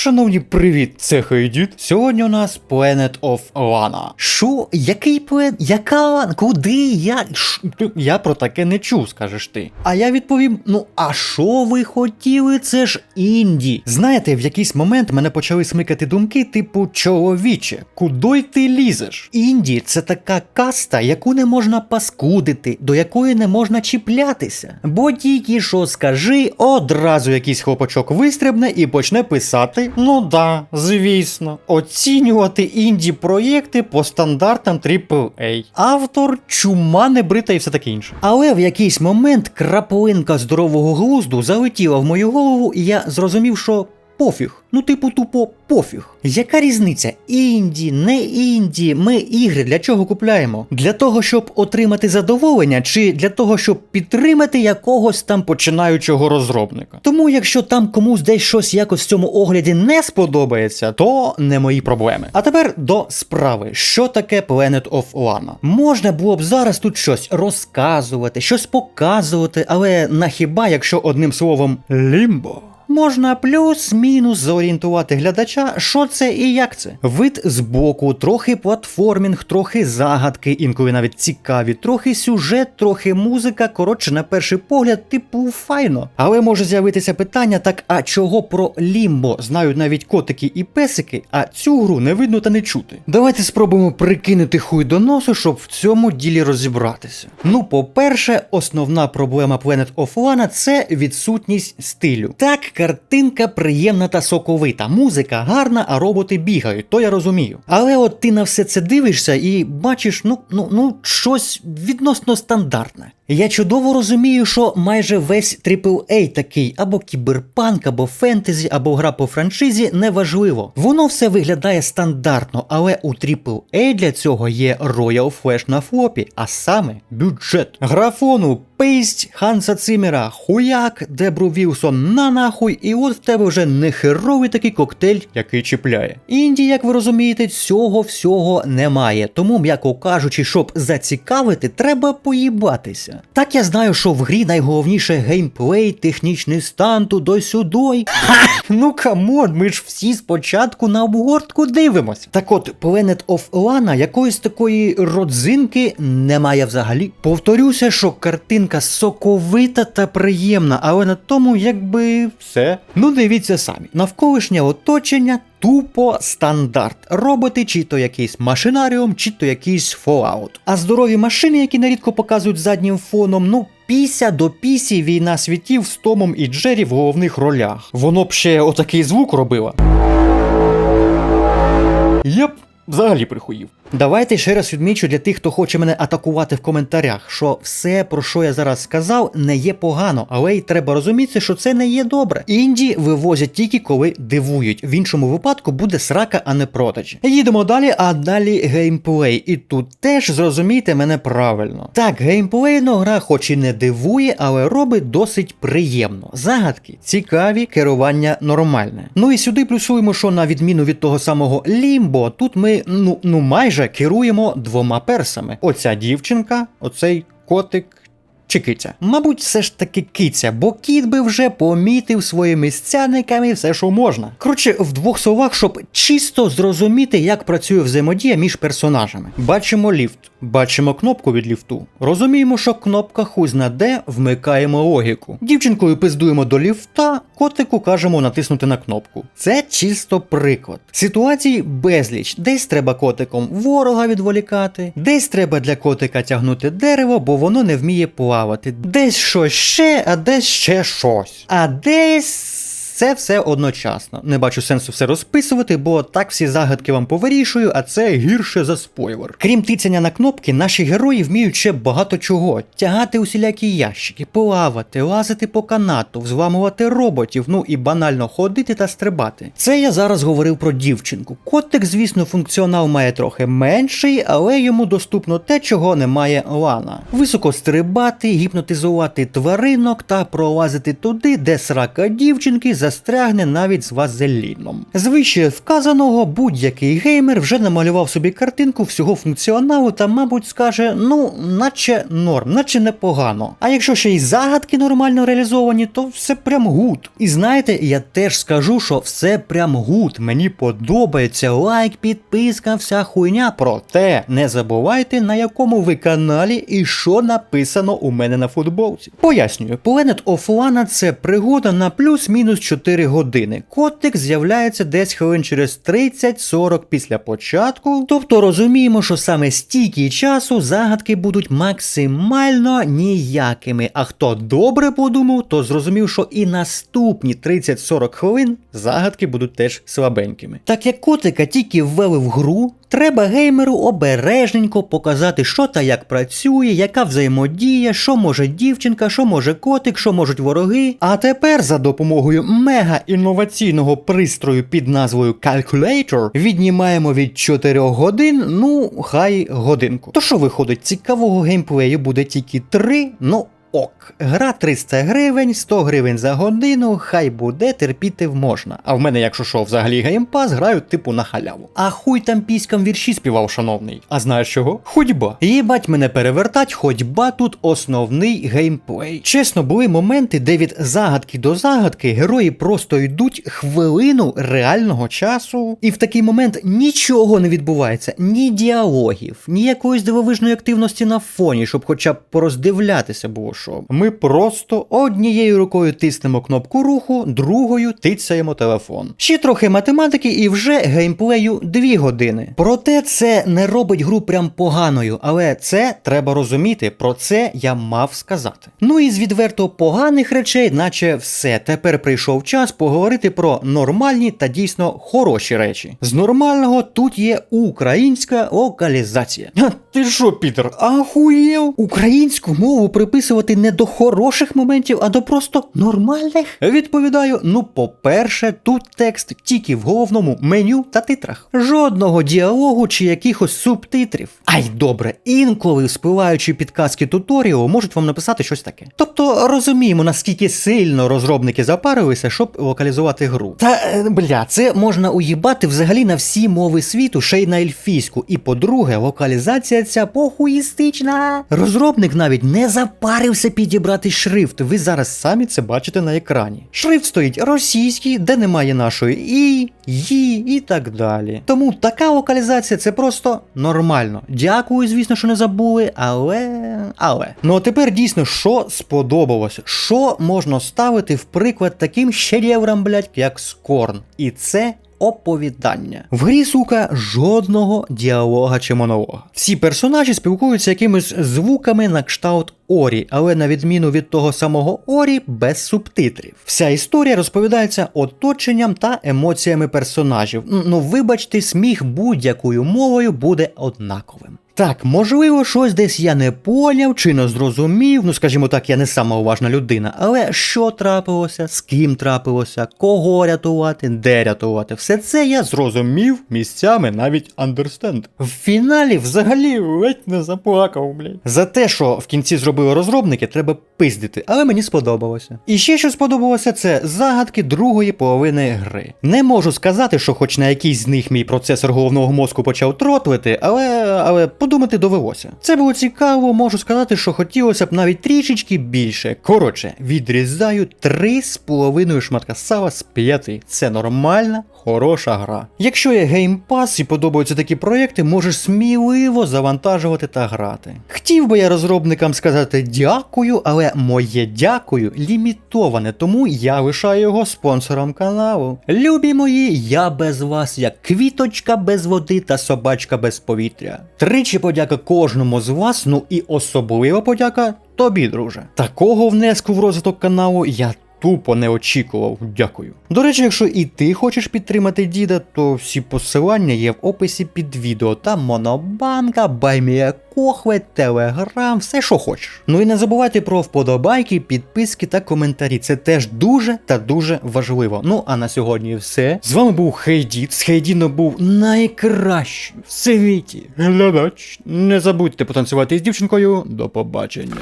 Шановні, привіт, це Хейдіт. Сьогодні у нас Planet of Lana. Що? Який плен? Яка Лана? Куди? Я? Ш... Я про таке не чув, скажеш ти. А я відповім: ну а що ви хотіли? Це ж інді. Знаєте, в якийсь момент мене почали смикати думки, типу, чоловіче, куди ти лізеш? Інді це така каста, яку не можна паскудити, до якої не можна чіплятися. Бо тільки що скажи, одразу якийсь хлопочок вистрибне і почне писати. Ну да, звісно, оцінювати інді проєкти по стандартам AAA. Автор чума не брита і все таке інше. Але в якийсь момент краплинка здорового глузду залетіла в мою голову, і я зрозумів, що пофіг. Ну, типу, тупо пофіг. Яка різниця? Інді, не інді, ми ігри для чого купляємо? Для того, щоб отримати задоволення, чи для того, щоб підтримати якогось там починаючого розробника. Тому, якщо там комусь десь щось якось в цьому огляді не сподобається, то не мої проблеми. А тепер до справи, що таке Planet of Lana? Можна було б зараз тут щось розказувати, щось показувати, але на хіба, якщо одним словом лімбо? Можна плюс-мінус зорієнтувати глядача, що це і як це. Вид збоку, трохи платформінг, трохи загадки, інколи навіть цікаві, трохи сюжет, трохи музика. Коротше, на перший погляд, типу, файно. Але може з'явитися питання: так а чого про лімбо знають навіть котики і песики, а цю гру не видно та не чути. Давайте спробуємо прикинути хуй до носу, щоб в цьому ділі розібратися. Ну, по-перше, основна проблема Planet of Lana – це відсутність стилю. Так, картинка приємна та соковита, музика гарна, а роботи бігають, то я розумію. Але от ти на все це дивишся і бачиш, ну, ну, ну, щось відносно стандартне. Я чудово розумію, що майже весь AAA такий, або кіберпанк, або фентезі, або гра по франшизі неважливо. Воно все виглядає стандартно, але у AAA для цього є Royal Flash на флопі, а саме бюджет. Графону, пейсть Ханса Цимера, хуяк, Дебру Вілсон на нахуй, і от в тебе вже не херовий такий коктейль, який чіпляє. Інді, як ви розумієте, цього всього немає. Тому, м'яко кажучи, щоб зацікавити, треба поїбатися. Так я знаю, що в грі найголовніше геймплей, технічний стан туди-сюди. Ха! Ну камон, ми ж всі спочатку на обгортку дивимось. Так от, Planet of Lana якоїсь такої родзинки немає взагалі. Повторюся, що картинка соковита та приємна, але на тому якби все. Ну дивіться самі, навколишнє оточення. Тупо стандарт. Роботи, чи то якийсь машинаріум, чи то якийсь Fallout. А здорові машини, які нерідко показують заднім фоном, ну. Піся до пісі війна світів з Томом і Джері в головних ролях. Воно б ще отакий звук робило. Єп, взагалі прихуїв. Давайте ще раз відмічу для тих, хто хоче мене атакувати в коментарях, що все, про що я зараз сказав, не є погано, але й треба розуміти, що це не є добре. Інді вивозять тільки коли дивують. В іншому випадку буде срака, а не продаж. Їдемо далі, а далі геймплей. І тут теж зрозумійте мене правильно. Так, геймплейно гра, хоч і не дивує, але робить досить приємно. Загадки цікаві, керування нормальне. Ну і сюди плюсуємо, що на відміну від того самого Лімбо, тут ми ну ну майже керуємо двома персами: оця дівчинка, оцей котик. Чи киця? Мабуть, все ж таки киця, бо кіт би вже помітив своїми стяниками все, що можна. Коротше, в двох словах, щоб чисто зрозуміти, як працює взаємодія між персонажами. Бачимо ліфт, бачимо кнопку від ліфту. Розуміємо, що кнопка хуй знаде, вмикаємо логіку. Дівчинкою пиздуємо до ліфта, котику кажемо натиснути на кнопку. Це чисто приклад. Ситуацій безліч. Десь треба котиком ворога відволікати, десь треба для котика тягнути дерево, бо воно не вміє плавати. Десь щось ще, а десь ще щось. А десь. Це все одночасно. Не бачу сенсу все розписувати, бо так всі загадки вам повирішую, а це гірше за спойлер. Крім тицяння на кнопки, наші герої вміють ще багато чого: тягати усілякі ящики, плавати, лазити по канату, взламувати роботів, ну і банально ходити та стрибати. Це я зараз говорив про дівчинку. Котик, звісно, функціонал має трохи менший, але йому доступно те, чого немає Лана. Високо стрибати, гіпнотизувати тваринок та пролазити туди, де срака дівчинки за застрягне навіть з вазеліном. З вище вказаного будь-який геймер вже намалював собі картинку всього функціоналу та, мабуть, скаже: ну, наче норм, наче непогано. А якщо ще й загадки нормально реалізовані, то все прям гуд. І знаєте, я теж скажу, що все прям гуд. Мені подобається лайк, підписка, вся хуйня. Проте не забувайте, на якому ви каналі і що написано у мене на футболці. Пояснюю, Planet of Lana – це пригода на плюс-мінус 4 години. Котик з'являється десь хвилин через 30-40 після початку. Тобто розуміємо, що саме стільки часу загадки будуть максимально ніякими. А хто добре подумав, то зрозумів, що і наступні 30-40 хвилин загадки будуть теж слабенькими. Так як котика тільки ввели в гру, треба геймеру обережненько показати, що та як працює, яка взаємодія, що може дівчинка, що може котик, що можуть вороги. А тепер за допомогою мега інноваційного пристрою під назвою Calculator віднімаємо від 4 годин, ну хай годинку. То що виходить, цікавого геймплею буде тільки 3, ну Ок, гра 300 гривень, 100 гривень за годину, хай буде, терпіти можна. А в мене, якщо що, взагалі геймпас, граю типу на халяву. А хуй там піськам вірші співав, шановний. А знаєш чого? Ходьба. Їбать мене перевертать, ходьба тут основний геймплей. Чесно, були моменти, де від загадки до загадки герої просто йдуть хвилину реального часу, і в такий момент нічого не відбувається, ні діалогів, ні якоїсь дивовижної активності на фоні, щоб хоча б пороздивлятися було що. Ми просто однією рукою тиснемо кнопку руху, другою тицяємо телефон. Ще трохи математики і вже геймплею 2 години. Проте це не робить гру прям поганою, але це треба розуміти, про це я мав сказати. Ну і з відверто поганих речей, наче все. Тепер прийшов час поговорити про нормальні та дійсно хороші речі. З нормального тут є українська локалізація. Ти що, Пітер, ахуєв? Українську мову приписувати не до хороших моментів, а до просто нормальних? Відповідаю: ну, по-перше, тут текст тільки в головному меню та титрах. Жодного діалогу чи якихось субтитрів. Ай, добре, інколи спливаючи підказки туторіалу можуть вам написати щось таке. Тобто розуміємо, наскільки сильно розробники запарилися, щоб локалізувати гру. Та е, бля, це можна уїбати взагалі на всі мови світу, ще й на ельфійську. І по-друге, локалізація ця похуїстична. Розробник навіть не запарився підібрати шрифт. Ви зараз самі це бачите на екрані. Шрифт стоїть російський, де немає нашої і, «ї» і так далі. Тому така локалізація це просто нормально. Дякую, звісно, що не забули, але. але. Ну а тепер дійсно, що сподобалося? Що можна ставити в приклад таким шедеврам, блядь, як Скорн? І це оповідання. В грі, сука, жодного діалога чи монолога. Всі персонажі спілкуються якимись звуками на кшталт Орі, але на відміну від того самого Орі, без субтитрів. Вся історія розповідається оточенням та емоціями персонажів. Ну, вибачте, сміх будь-якою мовою буде однаковим. Так, можливо, щось десь я не поняв чи не зрозумів. Ну, скажімо так, я не сама уважна людина. Але що трапилося, з ким трапилося, кого рятувати, де рятувати, все це я зрозумів місцями навіть understand. В фіналі взагалі ледь не заплакав, блядь. За те, що в кінці зробили розробники, треба пиздити, але мені сподобалося. І ще що сподобалося, це загадки другої половини гри. Не можу сказати, що хоч на якийсь з них мій процесор головного мозку почав тротлити, але, але подумати довелося. Це було цікаво, можу сказати, що хотілося б навіть трішечки більше. Коротше, відрізаю три з половиною шматка сала з п'яти. Це нормальна, хороша гра. Якщо є геймпас і подобаються такі проекти, можеш сміливо завантажувати та грати. Хотів би я розробникам сказати дякую, але моє дякую лімітоване, тому я лишаю його спонсором каналу. Любі мої, я без вас як квіточка без води та собачка без повітря. Тричі подяка кожному з вас, ну і особлива подяка тобі, друже. Такого внеску в розвиток каналу я тупо не очікував. Дякую. До речі, якщо і ти хочеш підтримати діда, то всі посилання є в описі під відео. Там монобанка, баймія кохве, телеграм, все що хочеш. Ну і не забувайте про вподобайки, підписки та коментарі. Це теж дуже та дуже важливо. Ну а на сьогодні все. З вами був Хейдіт. З Хейдіно був найкращий в світі глядач. Не забудьте потанцювати з дівчинкою. До побачення.